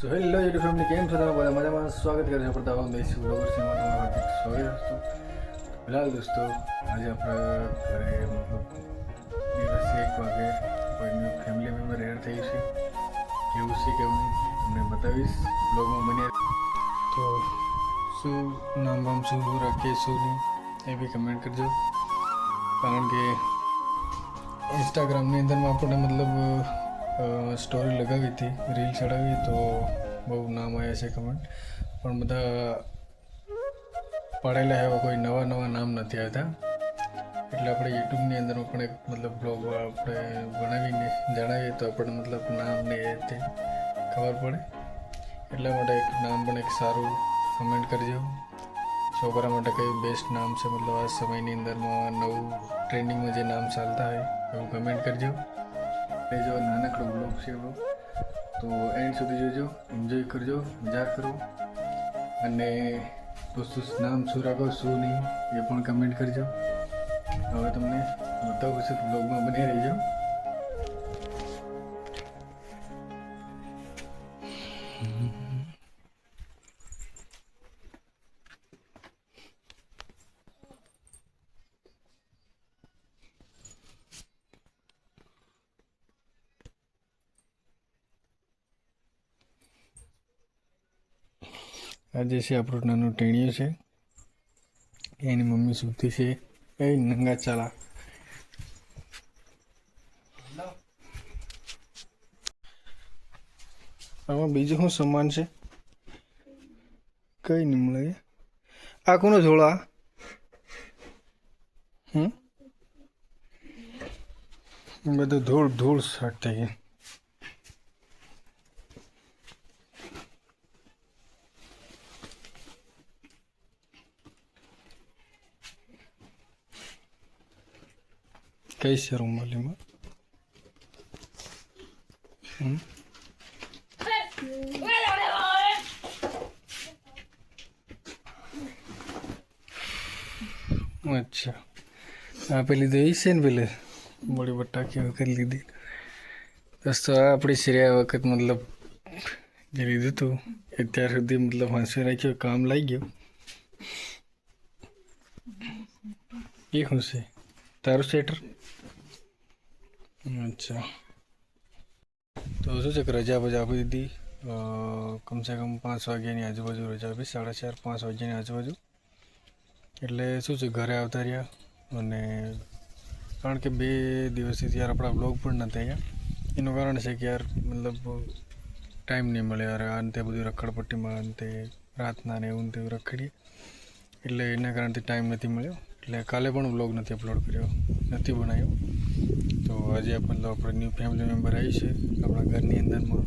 So hello YouTube family કેમ છો? તમે બધા મજામાં? સ્વાગત કરે છે પ્રતાપ દેશી બ્લોગર સિનેમા તમારું હાર્દિક દોસ્તો ફિલહાલ દોસ્તો, આજે આપણે ઘરે મતલબ દિવસે એક વાગે કોઈનું ફેમિલી મેમ્બર એડ થયું છે. કેવું છે, કેવું નહીં, તમને બતાવીશ બ્લોગમાં બની તો, શું નામ વામ શું રાખીએ, શું નહીં, એ બી કમેન્ટ કરજો. કારણ કે ઇન્સ્ટાગ્રામની અંદરમાં આપણને મતલબ સ્ટોરી લગાવી હતી રીલ ચડાવી, તો બહુ નામ આવ્યા છે કમેન્ટ પણ બધા પાડેલા એવા કોઈ નવા નવા નામ નથી આવતા. એટલે આપણે યુટ્યુબની અંદર પણ એક મતલબ બ્લોગ આપણે બનાવીને જણાવીએ તો આપણને મતલબ નામ ને એ તે ખબર પડે. એટલા માટે એક નામ પણ એક સારું કમેન્ટ કરજો. છોકરા માટે કયું બેસ્ટ નામ છે? મતલબ આ સમયની અંદરમાં નવું ટ્રેન્ડિંગમાં જે નામ ચાલતા હોય, એવું કમેન્ટ કરજો. એ જો નાનકડો બ્લોગ છે એવો, તો એન્ડ સુધી જોજો એન્જોય કરજો, મજા કરો. અને દોસ્તો, નામ શું રાખો, શું નહીં, એ પણ કમેન્ટ કરજો. હવે તમને બતાવું છું બ્લોગમાં બની રહેજો. આજે છે આપણું નાનું ટેણિયું છે. એની મમ્મી સૂતી છે. એ નંગા ચાલા. આમાં બીજું શું સામાન છે? કઈ નહીં મળે. આ કોનો ઝોળા હમ? બધું ધૂળ ધૂળ સ્ટાર્ટ થઈ ગઈ રૂમાલીમાં હમ અચ્છા આ પેલી તો એ છે ને પેલે બળી બટાકી વખત લીધી દોસ્તો આ આપણી શ્રેયા વખત મતલબ જે લીધું હતું અત્યાર સુધી મતલબ હાંસી રાખ્યો કામ લાગી ગયો એ હું છે તારું સ્વેટર? અચ્છા. તો શું છે કે રજા બજા આપી દીધી? કમસે કમ પાંચ વાગ્યાની આજુબાજુ રજા આપી, સાડા ચાર, પાંચ વાગ્યાની આજુબાજુ. એટલે શું છે, ઘરે આવતા રહ્યા અને કારણ કે બે દિવસથી યાર આપણા બ્લોગ પણ નથી આવ્યા એનું કારણ છે કે યાર, મતલબ ટાઈમ નહીં મળે યાર, આ તે બધું રખડપટ્ટીમાં અંતે રાતના ને એવું તેવું રખડીએ. એટલે એના કારણથી ટાઈમ નથી મળ્યો. એટલે કાલે પણ બ્લોગ નથી અપલોડ કર્યો, નથી બનાવ્યો. તો આજે મતલબ આપણે ન્યૂ ફેમિલી મેમ્બર આવી છે. આપણા ઘરની અંદરમાં.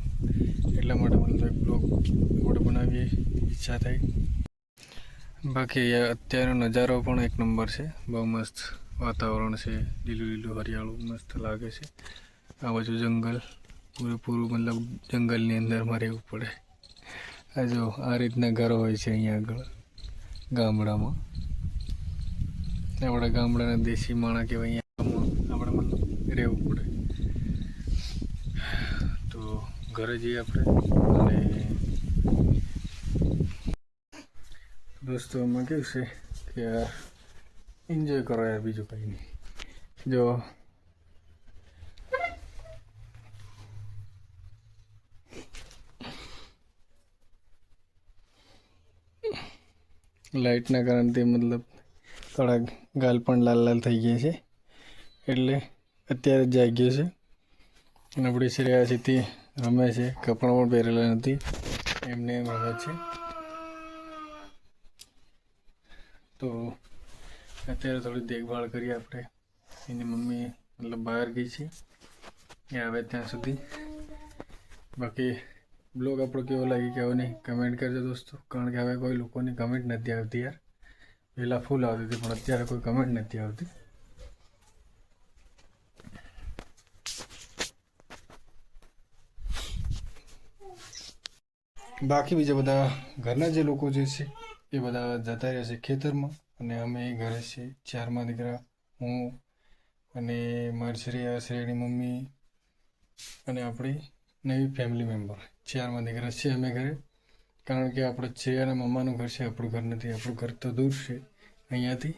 એટલા માટે મતલબ એક બ્લોગ રોડ બનાવીએ, ઈચ્છા થઈ બાકી અત્યારનો નજારો પણ એક નંબર છે. બહુ મસ્ત વાતાવરણ છે, લીલું લીલું હરિયાળું, મસ્ત લાગે છે. આ બાજુ જંગલ. પૂરેપૂરું મતલબ જંગલની અંદરમાં રહેવું પડે. આ જો આ રીતના ઘરો હોય છે અહીંયા આગળ ગામડામાં. આપણા ગામડાના દેશી માણા કહેવાય, અહીંયા આપણે મને રહેવું પડે. તો ઘરે જઈએ આપણે અને દોસ્તો એમાં કેવું છે કે એન્જોય કરો યાર બીજું કંઈ નહીં. જો લાઇટના કારણથી મતલબ થોડા ગાલ પણ લાલ લાલ થઈ ગયા છે. એટલે અત્યારે જાગ્યો છે. અને આપણી શ્રેયા સીધી રમે છે. કપડાં પણ પહેરેલા નથી. એમને એમ રમે છે. તો અત્યારે થોડી દેખભાળ કરીએ આપણે. એની મમ્મી મતલબ બહાર ગઈ છે. એ આવે ત્યાં સુધી. બાકી બ્લોગ આપણો કેવો લાગી કેવો નહીં, કમેન્ટ કરજો દોસ્તો. કારણ કે હવે કોઈ લોકોની કમેન્ટ નથી આવતી યાર. પહેલાં ફૂલ આવતી હતી, પણ અત્યારે કોઈ કમેન્ટ નથી આવતી. બાકી બીજા બધા ઘરના જે લોકો જે છે, એ બધા જતા રહ્યા છે ખેતરમાં. અને અમે ઘરે છે, ચારમાં દીકરા, હું અને મારી શ્રેયા શ્રેણી મમ્મી અને આપણી નવી ફેમિલી મેમ્બર ચારમાં દીકરા છે અમે ઘરે. કારણ કે આપણે છે અને મમ્માનું ઘર છે, આપણું ઘર નથી, આપણું ઘર તો દૂર છે, અહીંયાથી.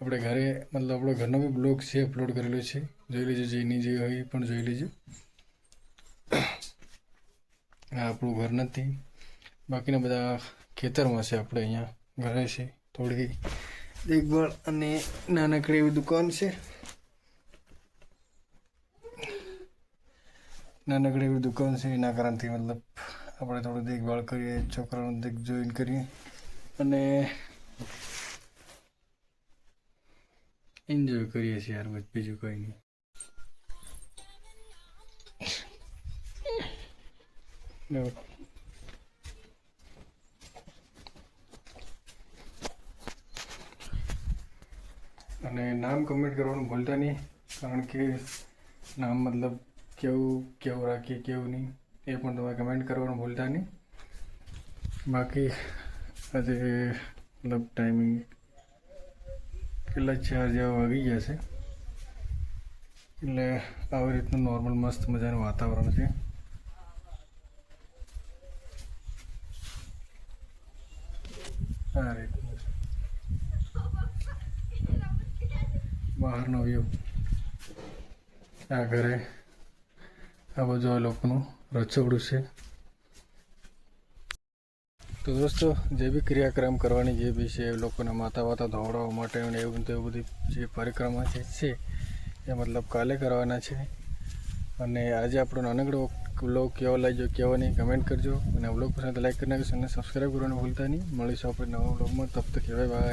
આપણે ઘરે, મતલબ આપણો ઘરનો બી બ્લોગ છે, અપલોડ કરેલો છે. જોઈ લેજો જે હોય પણ જોઈ લેજો. આ આપણું ઘર નથી. બાકીના બધા ખેતરમાં છે આપણે અહીંયા, ઘરે છે, થોડી દેખભાળ અને નાનકડી એવી દુકાન છે. નાનકડી એવી દુકાન છે, એના કારણથી મતલબ આપણે થોડી દેખભાળ કરીએ, છોકરાનું દેખ જોઈન કરીએ. અને એન્જોય કરીએ છીએ યાર બસ, બીજું કંઈ નહીં. અને નામ કમેન્ટ કરવાનું ભૂલતા નહીં, કારણ કે નામ મતલબ કેવું કેવું રાખીએ, કેવું નહીં. એ પણ તમે કમેન્ટ કરવાનું ભૂલતા નહીં. બાકી આજે, મતલબ ટાઈમિંગ કેટલા ચાર જેવા વાગી ગયા છે. એટલે આવી રીતનું નોર્મલ મસ્ત મજાનું વાતાવરણ છે. આ રીતનું બહારનો વ્યૂ આ ઘરે, આ બધું આ લોકોનું. રસોડું છે. તો દોસ્તો, જે બી ક્રિયાક્રમ કરવાની જે બી છે, લોકોના માતા વાતા ધોવડાવવા માટે અને એવું તો બધી જે પરિક્રમા જે છે, એ મતલબ કાલે કરવાના છે. અને આજે આપણો નાનકડો વ્લોગ કેવો લાગ્યો, કેવો નહીં કમેન્ટ કરજો. અને વ્લોગ પસંદ લાઈક કરી નાખજો અને સબસ્ક્રાઈબ કરવાનું ભૂલતા નહીં. મળીશું આપણે નવા વ્લોગમાં તબ તક કહેવાય બાય